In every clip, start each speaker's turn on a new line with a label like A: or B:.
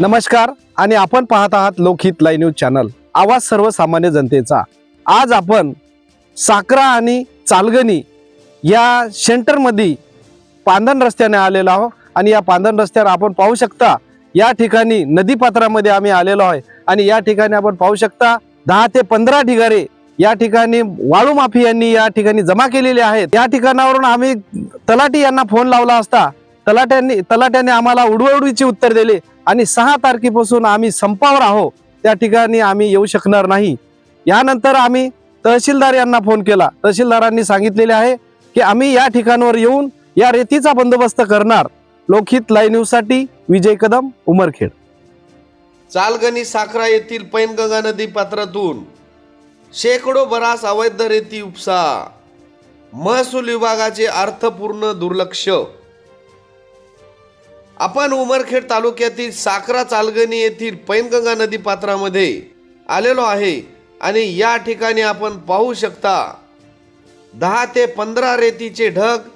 A: नमस्कार आणि आपण पाहत आहात लोकहित लाईव्ह न्यूज चॅनल. आवाज सर्वसामान्य जनतेचा. आज आपण साकरा आणि चालगणी या सेंटरमध्ये पांधन रस्त्याने आलेलो आहोत आणि या पांधन रस्त्यावर आपण पाहू शकता या ठिकाणी नदीपात्रामध्ये आम्ही आलेलो आहे आणि या ठिकाणी आपण पाहू शकता दहा ते पंधरा ढिगारे या ठिकाणी वाळू माफियांनी या ठिकाणी जमा केलेले आहेत. या ठिकाणावरून आम्ही तलाठी यांना फोन लावला असता तलाट्यांनी तलाट्याने आम्हाला उडवडीची उत्तर दिले आणि सहा तारखेपासून आम्ही संपावर आहो त्या ठिकाणी आम्ही येऊ शकणार नाही. यानंतर आम्ही तहसीलदार यांना फोन केला. तहसीलदारांनी सांगितलेले आहे की आम्ही या ठिकाणावर येऊन या रेतीचा बंदोबस्त करणार. लोकहित लाईव्ह न्यूजसाठी विजय कदम उमरखेड.
B: चालगणी साखरा येथील पैनगंगा नदी पात्रातून शेकडो बरास अवैध रेती उपसा. महसूल विभागाचे अर्थपूर्ण दुर्लक्ष आपण उमरखेड तालुक्यातील साखरा चालगणी येथील पैनगंगा नदी पात्रामध्ये आलेलो आहे आणि या ठिकाणी आपण पाहू शकता दहा ते पंधरा रेतीचे ढग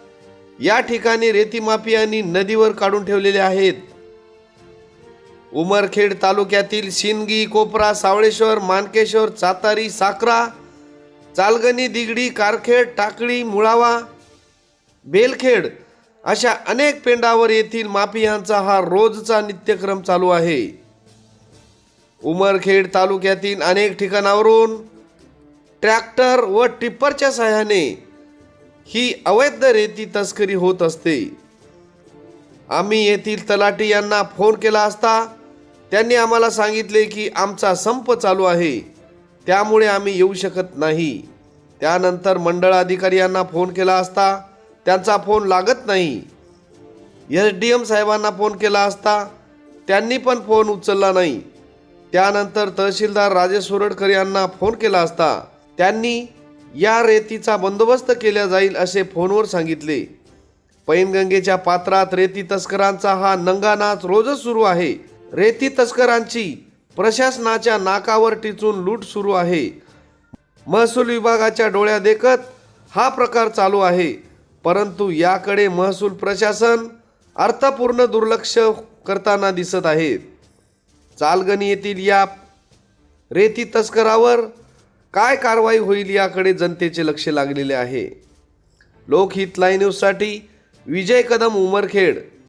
B: या ठिकाणी रेतीमापी आणि नदीवर काढून ठेवलेले आहेत. उमरखेड तालुक्यातील शिनगी कोपरा सावळेश्वर मानकेश्वर सातारी साकरा चालगणी दिगडी कारखेड टाकळी मुळावा बेलखेड अशा अनेक पेंडावर येथील माफियांचा हा रोजचा नित्यक्रम चालू आहे. उमरखेड तालुक्यातील अनेक ठिकाणावरून ट्रॅक्टर व टिप्परच्या सहाय्याने ही अवैध रेती तस्करी होत असते. आम्ही येथील तलाठी यांना फोन केला असता त्यांनी आम्हाला सांगितले की आमचा संप चालू आहे. त्यामुळे आम्ही येऊ शकत नाही. त्यानंतर मंडळ अधिकारी यांना फोन केला असता त्यांचा फोन लागत नाही. एस डी एम साहेबांना फोन केला असता त्यांनी पण फोन उचलला नाही. त्यानंतर तहसीलदार राजेश सुरडकर यांना फोन केला असता त्यांनी या रेतीचा बंदोबस्त केला जाईल असे फोनवर सांगितले. पैनगंगेच्या पात्रात रेती तस्करांचा हा नंगा नाच रोजच सुरू आहे. रेती तस्करांची प्रशासनाच्या नाकावर टिचून लूट सुरू आहे. महसूल विभागाच्या डोळ्या देखत हा प्रकार चालू आहे. परंतु याकडे महसूल प्रशासन अर्थपूर्ण दुर्लक्ष करताना दिसत आहे. चालगणी येथील या रेती तस्करावर काय कारवाई होईल याकडे जनतेचे लक्ष लागलेले आहे. लोकहित लाईन्यूजसाठी न्यूजसाठी विजय कदम उमरखेड.